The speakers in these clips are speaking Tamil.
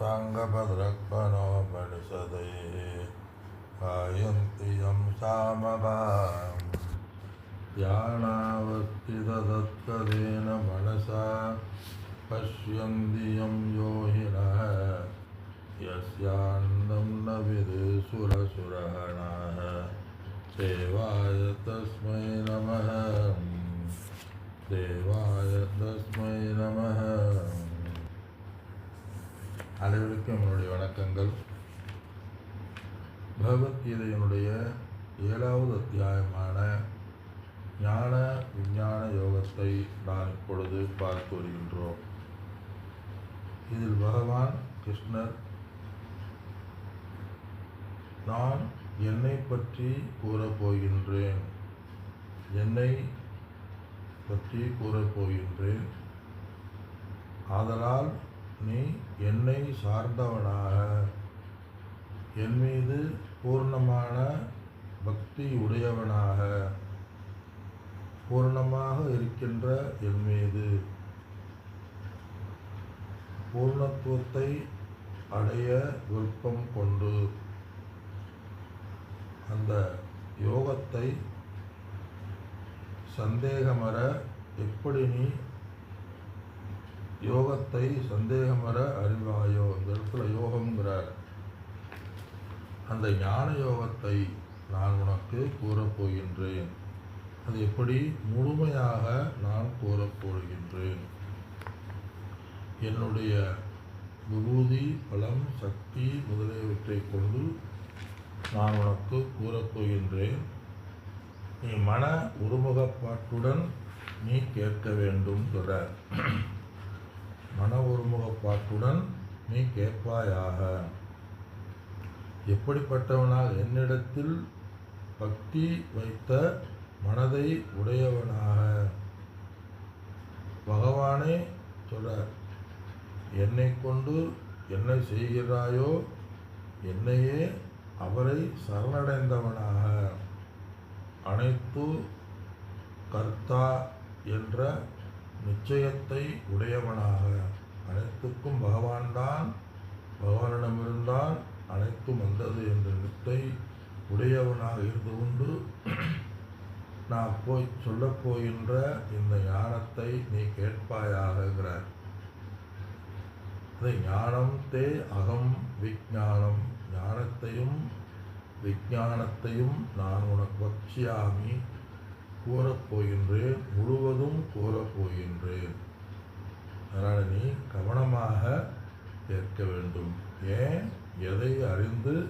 साङ्गभद्रक्पनोपनिषदैः गायन्ति यं सामभां ध्यानावस्थितदत्तदेन मनसा पश्यन्ति यं योहिनः यस्यान्नं न विदुसुरसुरहणः देवाय तस्मै नमः देवाय तस्मै नमः அனைவருக்கும் என்னுடைய வணக்கங்கள். பகவத்கீதையினுடைய ஏழாவது அத்தியாயமான ஞான விஞ்ஞான யோகத்தை நான் இப்பொழுது பார்த்து வருகின்றோம். இதில் பகவான் கிருஷ்ணர் நான் என்னை பற்றி கூறப் போகின்றேன். என்னை பற்றி கூறப்போகின்றேன் ஆதலால் நீ என்னை சார்ந்தவனாக. என் மீது பூர்ணமான பக்தி உடையவனாக. பூர்ணமாக இருக்கின்ற என் மீது. பூர்ணத்துவத்தை அடைய விருப்பம் கொண்டு. அந்த யோகத்தை சந்தேகமர எப்படி நீ யோகத்தை சந்தேகமற அறிவாயோ? இந்த இடத்துல யோகம்ங்கிறார். அந்த ஞான யோகத்தை நான் உனக்கு கூறப் போகின்றேன். அது எப்படி? முழுமையாக நான் கூறப் போகின்றேன். என்னுடைய விபூதி பலம் சக்தி முதலியவற்றை கொண்டு நான் உனக்கு கூறப் போகின்றேன். நீ மன உருமுகப்பாட்டுடன் நீ கேட்க வேண்டும் தொடர் மன ஒருமுகப்பாட்டுடன் நீ கேட்பாயாக. எப்படிப்பட்டவனாக என்னிடத்தில் பக்தி வைத்த மனதை உடையவனாக. பகவானே சொல்றார் என்னை கொண்டு என்ன செய்கிறாயோ என்னையே அவரை சரணடைந்தவனாக. அனைத்து கர்த்தா என்ற நிச்சயத்தை உடையவனாக. அனைத்துக்கும் பகவான்தான் பகவானிடமிருந்தான் அனைத்தும் வந்தது என்ற நித்தை உடையவனாக இருந்து கொண்டு நான் போய் சொல்லப்போகின்ற இந்த ஞானத்தை நீ கேட்பாயாகிறார் அது ஞானம் தே அகம் விஜானம் ஞானத்தையும் விஞ்ஞானத்தையும் நான் உனக்கு வச்சியாமி கூறப்போகின்றேன் முழுவதும் கூறப்போகின்றேன் அதனால் நீ கவனமாக கேட்க வேண்டும். ஏன்? எதை அறிந்து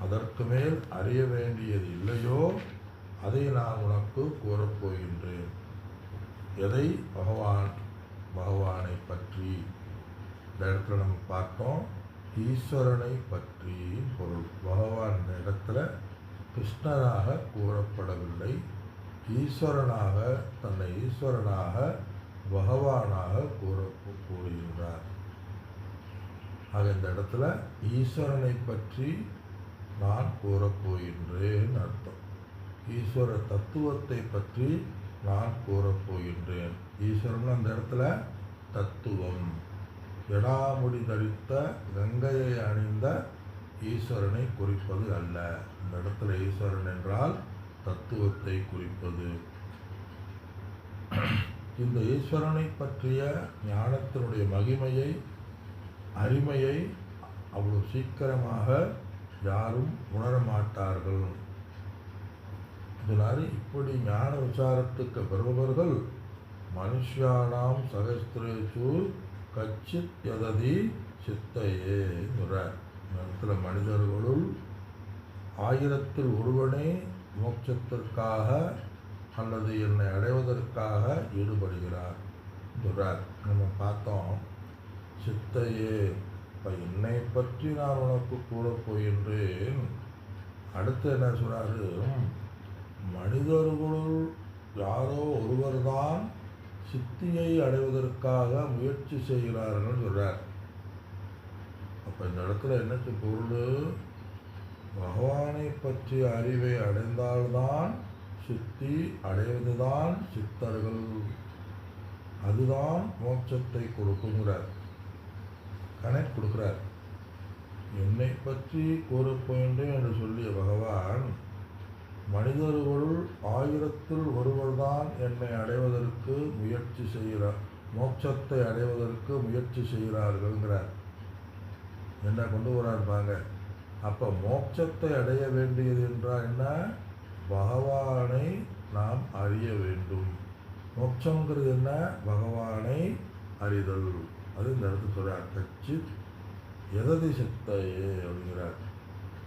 அதற்கு மேல் அறிய வேண்டியது இல்லையோ அதை நான் உனக்கு கூறப்போகின்றேன் எதை? பகவான் பகவானை பற்றி. இந்த இடத்துல நம்ம பார்த்தோம் ஈஸ்வரனை பற்றி பொருள். பகவான் இந்த இடத்துல கிருஷ்ணராக கூறப்படவில்லை. ஈஸ்வரனாக தன்னை ஈஸ்வரனாக பகவானாக கூற கூறுகின்றார். ஆக இந்த இடத்துல ஈஸ்வரனை பற்றி நான் கூறப்போகின்றேன் அர்த்தம். ஈஸ்வர தத்துவத்தை பற்றி நான் கூறப்போகின்றேன் ஈஸ்வரன் அந்த இடத்துல தத்துவம். எடாமுடி தரித்த கங்கையை அணிந்த ஈஸ்வரனை குறிப்பது அல்ல. இந்த இடத்துல ஈஸ்வரன் என்றால் தத்துவத்தை குறிப்பது. இந்த ஈஸ்வரனை பற்றிய ஞானத்தினுடைய மகிமையை அருமையை அவ்வளவு சீக்கிரமாக யாரும் உணரமாட்டார்கள் இதனால் இப்படி ஞான விசாரத்துக்கு வருபவர்கள் மனுஷியானாம் சகஸ்திரேசு கச்சித் எததி சித்தையே இடத்துல மனிதர்களுள் ஆயிரத்தில் ஒருவனே மோட்சத்திற்காக அல்லது என்னை அடைவதற்காக ஈடுபடுகிறார் சொல்கிறார் நம்ம பார்த்தோம் சித்தையே இப்போ என்னை பற்றி நான் உனக்கு கூட போகின்றேன். அடுத்து என்ன சொல்கிறாரு மனிதர்களுள் யாரோ ஒருவர்தான் சித்தியை அடைவதற்காக முயற்சி செய்கிறார்கள் சொல்கிறார் அப்போ இந்த இடத்துல என்னச்சு பொருள்? பகவானை பற்றிய அறிவை அடைந்தால்தான் சித்தி அடைவதுதான் சித்தர்கள். அதுதான் மோட்சத்தை கொடுக்குங்கிறார். கனெக்ட் கொடுக்குறார். என்னை பற்றி கூறப்போகின்றேன் என்று சொல்லிய பகவான் மனிதர்களுள் ஆயிரத்தில் ஒருவர்தான் என்னை அடைவதற்கு முயற்சி செய்கிறார் மோட்சத்தை அடைவதற்கு முயற்சி செய்கிறார்கள்ங்கிறார். என்ன கொண்டு வராருப்பாங்க அப்போ மோட்சத்தை அடைய வேண்டியது என்றால் என்ன? பகவானை நாம் அறிய வேண்டும். மோட்சங்கிறது என்ன? பகவானை அறிதல். அது இந்த இடத்துல சொல்கிறார் கச்சித் எததி சித்தையே அப்படிங்கிறார்.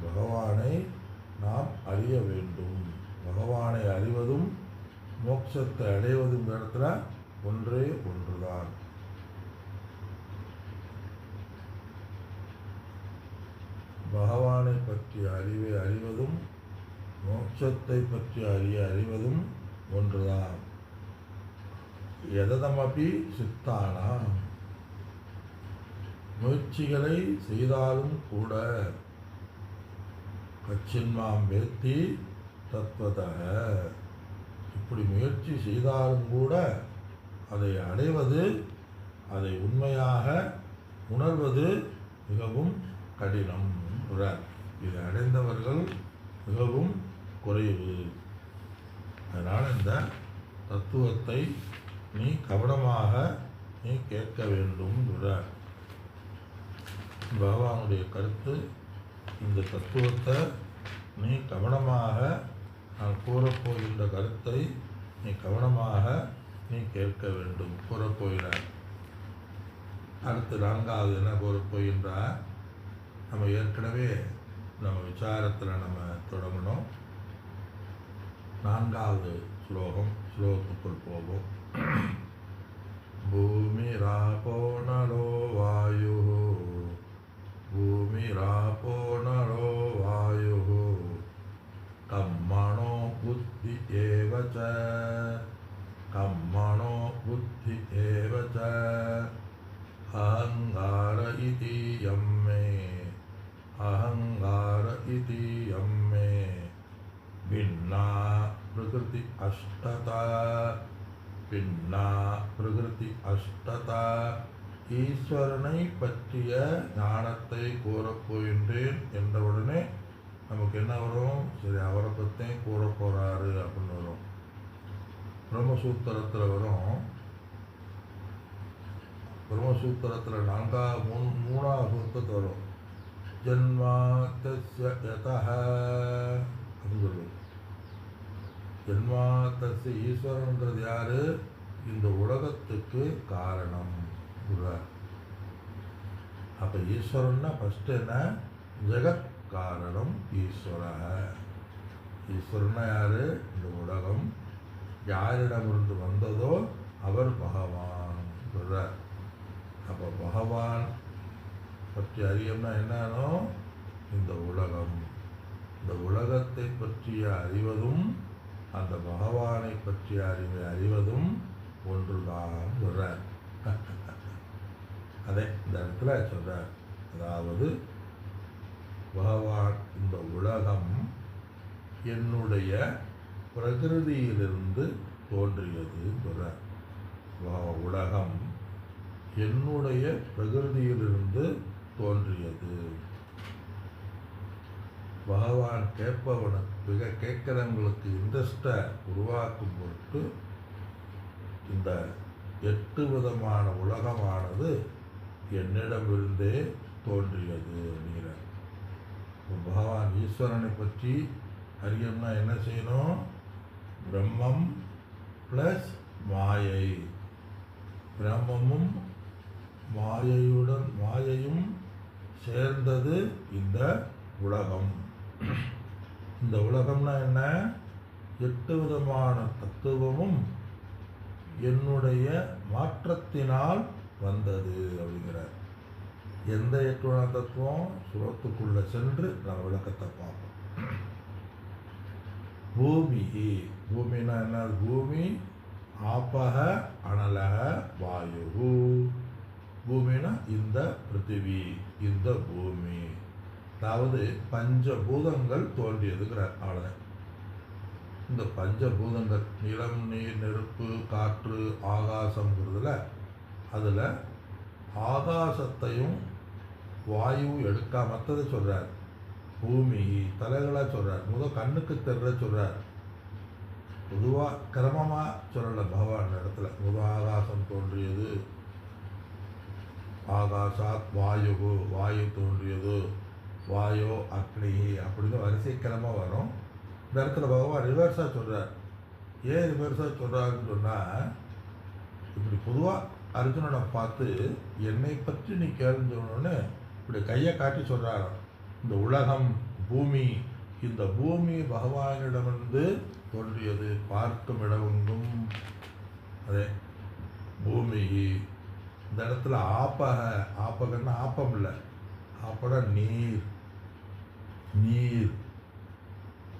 பகவானை நாம் அறிய வேண்டும். பகவானை அறிவதும் மோட்சத்தை அடைவதும் இந்த இடத்துல ஒன்றே ஒன்றுதான். பகவானை பற்றிய அறிவை அறிவதும் மோட்சத்தை பற்றி அறிய அறிவதும் ஒன்றுதான். எததமபி சித்தானா? முயற்சிகளை செய்தாலும் கூட கச்சின்மாம் வேத்தி தத்வத இப்படி முயற்சி செய்தாலும் கூட அதை அடைவது அதை உண்மையாக உணர்வது மிகவும் கடினம். சொல்கிறார் இதை அடைந்தவர்கள் மிகவும் குறைவு. அதனால் இந்த தத்துவத்தை நீ கவனமாக நீ கேட்க வேண்டும் என்கிறார் பகவானுடைய கருத்து இந்த தத்துவத்தை நீ கவனமாக நான் கூறப்போகின்ற கருத்தை நீ கவனமாக நீ கேட்க வேண்டும் கூறப்போகிறார் அடுத்து நான்காவது என்ன கூறப்போகின்றார்? நம்ம ஏற்கனவே நம்ம விசாரத்தில் நம்ம தொடங்கணும். நான்காவது ஸ்லோகம் ஸ்லோகத்துக்குள் போவோம். பூமிராபோ நலோ வாயு. பூமிராபோ நலோ வாயு. கம்மணோ புத்தி ஏவ ச கம்மணோ புத்தி ஏவ ச प्रकृति अष्टता பின்னா பிரகிருதி அஷ்டதா ஈஸ்வரனை பற்றிய ஞானத்தை கூறப் போகின்றேன் என்றவுடனே நமக்கு என்ன வரும் சரி அவரை பற்றி கூற போகிறாரு அப்படின்னு வரும் பிரம்மசூத்திரத்தில் வரும் பிரம்மசூத்திரத்தில் நான்கா மூணு மூணாவது சூத்திரத்தில் வரும் ஜன்மாத்தஸ்ய யதः அப்படின்னு சொல்லுவோம் ஜன்மாத்தஸ்ய ஈஸ்வரன்றது யார்? இந்த உலகத்துக்கு காரணம் சொல்றார். அப்போ ஈஸ்வரன்னா ஃபஸ்ட்டு என்ன? ஜெகத் காரணம் ஈஸ்வர. ஈஸ்வரன்னா யாரு? இந்த உலகம். யாரிடமிருந்து வந்ததோ அவர் பகவான் சொல்கிறார் அப்போ பகவான் பற்றி அறியம்னா என்னன்னோ இந்த உலகம். இந்த உலகத்தை பற்றிய அறிவதும் அந்த பகவானை பற்றி அறிவை அறிவதும் ஒன்றுதான் சொல்கிறார் அதே இந்த இடத்துல சொல்கிறார் அதாவது பகவான் இந்த உலகம் என்னுடைய பிரகிருதியிலிருந்து தோன்றியது சொல்கிறார் வ- உலகம் என்னுடைய பிரகிருதியிலிருந்து தோன்றியது. பகவான் கேட்பவனுக்கு கேட்குறவங்களுக்கு இன்ட்ரெஸ்ட்டை உருவாக்கும் பொருட்டு இந்த எட்டு விதமான உலகமானது என்னிடமிருந்தே தோன்றியது அப்படிங்கிறார் பகவான் ஈஸ்வரனை பற்றி அறியம்னா என்ன செய்யணும்? பிரம்மம் ப்ளஸ் மாயை. பிரம்மமும் மாயையுடன் மாயையும் சேர்ந்தது இந்த உலகம். இந்த உலகம்னா என்ன? எட்டு விதமான தத்துவமும் என்னுடைய மாற்றத்தினால் வந்தது அப்படிங்கிறார். எந்த எட்டு விதமான தத்துவம்? சுரத்துக்குள்ளே சென்று நான் விளக்கத்தை பார்ப்போம். பூமி. பூமினா என்ன? பூமி ஆப்பக அனலக வாயு. பூமினா இந்த பிருத்திவி இந்த பூமி. அதாவது பஞ்சபூதங்கள் தோன்றியதுங்கிறார். அவ்வளோதான் இந்த பஞ்சபூதங்கள் நிலம் நீர் நெருப்பு காற்று ஆகாசங்கிறதுல அதில் ஆகாசத்தையும் வாயு எடுக்காமற்றதை சொல்கிறார் பூமி தலைகளாக சொல்கிறார் முதல் கண்ணுக்கு தெரிய சொல்கிறார் பொதுவாக கிரமமாக சொல்லலை பகவான் இடத்துல. முத ஆகாசம் தோன்றியது. ஆகாசாத் வாயு வாயு தோன்றியது. வாயோ அக்னி அப்படின்னு வரிசை வரும். இந்த இடத்துல பகவான் ரிவர்ஸாக சொல்கிறார் ஏன் ரிவர்ஸாக சொல்கிறாருன்னு சொன்னால் இப்படி பொதுவாக அர்ஜுனனை பார்த்து என்னை பற்றி நீ கேள்வி இப்படி கையை காட்டி சொல்கிறாராம் இந்த உலகம் பூமி இந்த பூமி பகவானிடமிருந்து தோன்றியது. பார்க்கும் இடமெங்கும் அதே பூமி. இந்த இடத்துல ஆப்பக ஆப்பகன்னா ஆப்பம் இல்லை. ஆப்பட நீர். நீர்.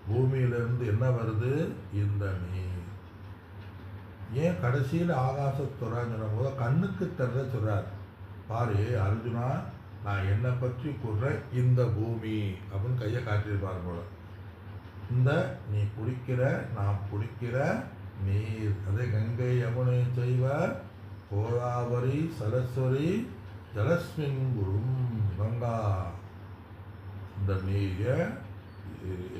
பூமியிலிருந்து என்ன வருது? இந்த நீர். ஏன் கடைசியில் ஆகாசத்துறாங்கிற போது கண்ணுக்கு தெரிய சொல்கிறார் பாரு அர்ஜுனா நான் என்னை பற்றி கூறுறேன்? இந்த பூமி அப்படின்னு கையை காட்டியிருப்பார் போல. இந்த நீ குடிக்கிற நான் குடிக்கிற நீர். அதே கங்கை யமுனை செய்வ கோதாவரி சரஸ்வதி ஜலஸ்மின் குரும் கங்கா. இந்த நீரை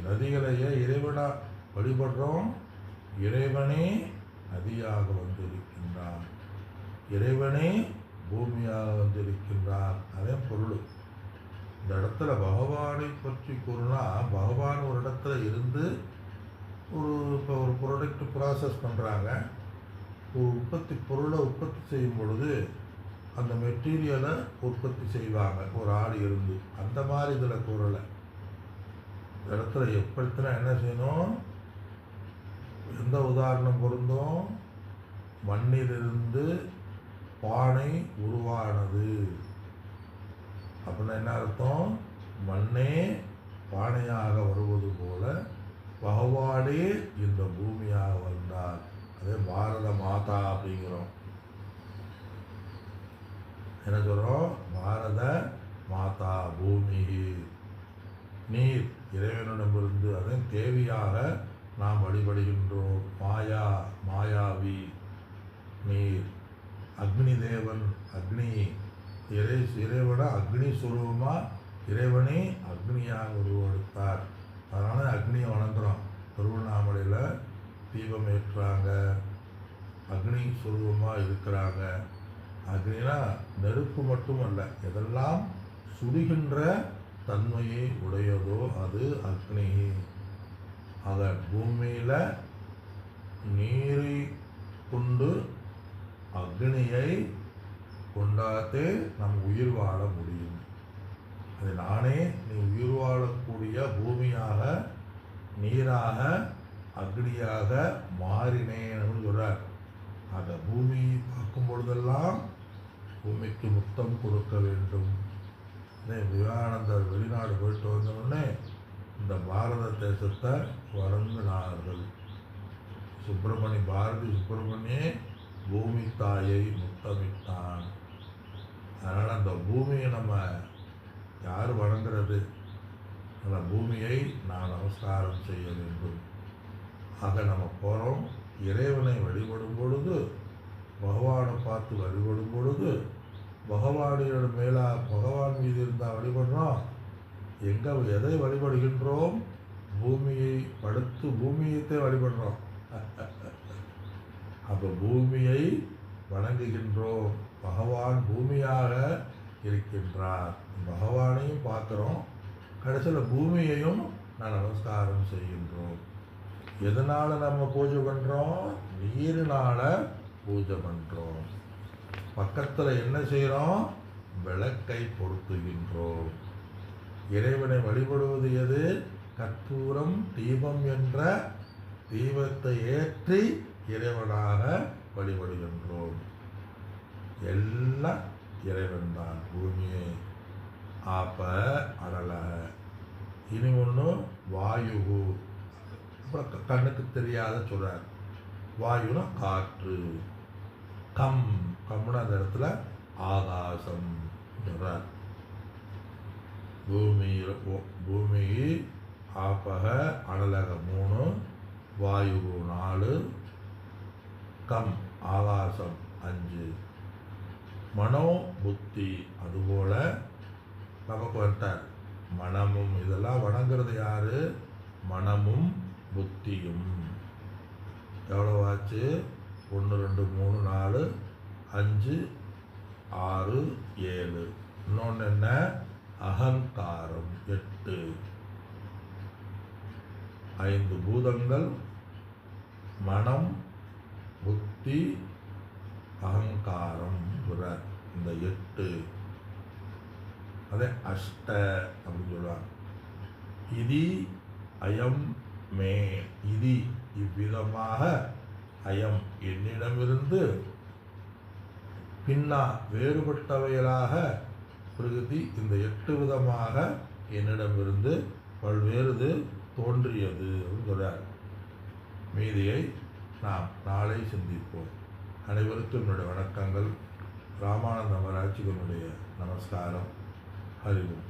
நதிகளையே இறைவனாக வழிபடுறோம். இறைவனே நதியாக வந்திருக்கின்றான். இறைவனே பூமியாக வந்திருக்கின்றான். அதே பொருள். இந்த இடத்துல பகவானை பற்றி கூறுனா பகவான் ஒரு இடத்துல இருந்து ஒரு இப்போ ஒரு ப்ராடக்ட் ப்ராசஸ் பண்ணுறாங்க ஒரு உற்பத்தி பொருளை உற்பத்தி செய்யும் பொழுது அந்த மெட்டீரியலை உற்பத்தி செய்வாங்க. ஒரு ஆடு இருந்து அந்த மாதிரி இதில் கூறலை இடத்துல எப்படித்தான் என்ன செய்யணும்? எந்த உதாரணம் பொருந்தும்? மண்ணிலிருந்து பானை உருவானது. அப்படின்னா என்ன அர்த்தம்? மண்ணே பானையாக வருவது போல பகவானே இந்த பூமியாக வந்தார் அதே பாரத மாதா அப்படிங்கிறோம். என்ன சொல்கிறோம் பாரத மாதா பூமி நீர் இறைவனிடமிருந்து அதன் தேவியாக நாம் வழிபடுகின்றோம். மாயா மாயாவி நீர். அக்னி தேவன் அக்னி. இறை இறைவன அக்னி சுரூபமாக இறைவனே அக்னியாக உருவெடுத்தார். அதனால் அக்னியை வணங்குறோம். திருவண்ணாமலையில் தீபம் ஏற்றுறாங்க. அக்னி சுரூபமாக இருக்கிறாங்க. அக்னினா நெருப்பு மட்டுமல்ல எதெல்லாம் சுடுகின்ற தன்மையை உடையதோ அது அக்னி. ஆக பூமியில் நீரை கொண்டு அக்னியை கொண்டாத்தே நம் உயிர் வாழ முடியும். அது நானே நீ உயிர் வாழக்கூடிய பூமியாக நீராக அக்னியாக மாறினேன்னு சொல்கிறார் அந்த பூமியை பார்க்கும் பொழுதெல்லாம் பூமிக்கு முத்தம் கொடுக்க வேண்டும். விவேகானந்தர் வெளிநாடு போயிட்டு வந்தவுடனே இந்த பாரத தேசத்தை வணங்கினார்கள் சுப்பிரமணி பாரதி சுப்பிரமணியே பூமி தாயை முத்தமிட்டான். அதனால் அந்த பூமியை நம்ம யார் வணங்குறது? அந்த பூமியை நான் நமஸ்காரம் செய்ய வேண்டும். ஆக நம்ம போகிறோம் இறைவனை வழிபடும் பொழுது பகவானை பார்த்து வழிபடும் பொழுது பகவானியோட மேலா பகவான் மீது இருந்தால் வழிபடுறோம் எங்கே எதை வழிபடுகின்றோம்? பூமியை படுத்து பூமியத்தை வழிபடுறோம். அப்போ பூமியை வணங்குகின்றோம். பகவான் பூமியாக இருக்கின்றார். பகவானையும் பார்க்குறோம். கடைசியில் பூமியையும் நான் நமஸ்காரம் செய்கின்றோம். எதனால் நம்ம பூஜை பண்ணுறோம் நீரினால் பூஜை பண்ணுறோம் பக்கத்தில் என்ன செய்கிறோம் விளக்கை பொருத்துகின்றோம். இறைவனை வழிபடுவது எது? கற்பூரம் தீபம் என்ற தீபத்தை ஏற்றி இறைவனாக வழிபடுகின்றோம். எல்லாம் இறைவன் தான் பூமியை. ஆப்ப அடல இனி ஒன்று வாயு அப்புறம் க- கண்ணுக்கு தெரியாத சொல்கிறார் வாயுனா காற்று. கம் கம்முன அந்த இடத்துல ஆகாசம் சொல்கிறார் பூமி பூமி ஆப்பக அனலக மூணு வாயு நாலு கம் ஆகாசம் அஞ்சு. மனோ புத்தி அதுபோல் நமக்கு வந்துட்டார். மனமும் இதெல்லாம் வணங்குறது யாரு? மனமும் புத்தியும். எவ்வளோ ஆச்சு? ஒன்று ரெண்டு மூணு நாலு அஞ்சு ஆறு ஏழு. இன்னொன்று என்ன? அகங்காரம். எட்டு. ஐந்து பூதங்கள் மனம் புத்தி அகங்காரம் இந்த எட்டு. அதே அஷ்ட அப்படின்னு சொல்லுவாங்க. இதி அயம் மே. இதி. இவ்விதமாக அயம் என்னிடமிருந்து பின்னா வேறுபட்டவைகளாக பிரகிருதி இந்த எட்டு விதமாக என்னிடமிருந்து பல்வேறு தோன்றியது சொல்கிறார் மீதியை நாம் நாளை சிந்திப்போம். அனைவருக்கும் என்னுடைய வணக்கங்கள். ராமானந்த மராட்சிகனுடைய நமஸ்காரம். அறிவோம்